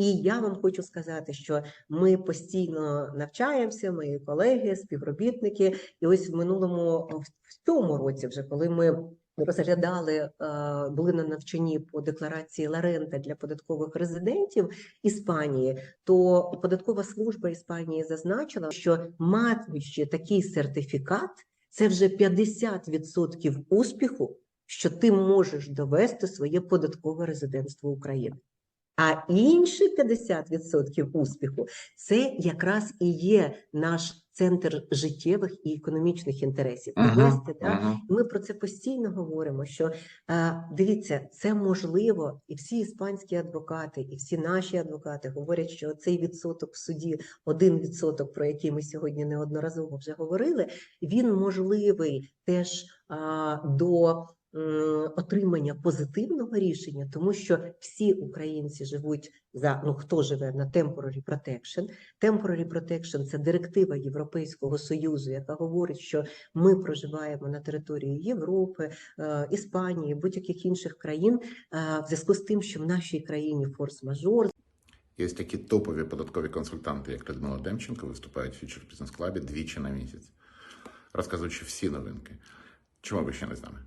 І я вам хочу сказати, що ми постійно навчаємося, мої колеги, співробітники. І ось в минулому в цьому році, вже коли ми розглядали, е, були на навчанні по декларації Ларента для податкових резидентів Іспанії, то податкова служба Іспанії зазначила, що маючи такий сертифікат, це вже 50% успіху, що ти можеш довести своє податкове резидентство України. А інші 50% успіху це якраз і є наш центр життєвих і економічних інтересів. Довести, да? ага. Ми про це постійно говоримо. Що дивіться, це можливо, і всі іспанські адвокати, і всі наші адвокати говорять, що цей відсоток в суді, один відсоток, про який ми сьогодні неодноразово вже говорили, він можливий теж до отримання позитивного рішення, тому що всі українці живуть за ну хто живе на temporary protection. Temporary protection – це директива Європейського союзу, яка говорить, що ми проживаємо на території Європи, е, Іспанії, будь-яких інших країн, е, в зв'язку з тим, що в нашій країні форс-мажор, Є такі топові податкові консультанти, як Людмила Демченко, виступають в Future Business Club двічі на місяць, розказуючи всі новинки. Чому ви ще не з нами?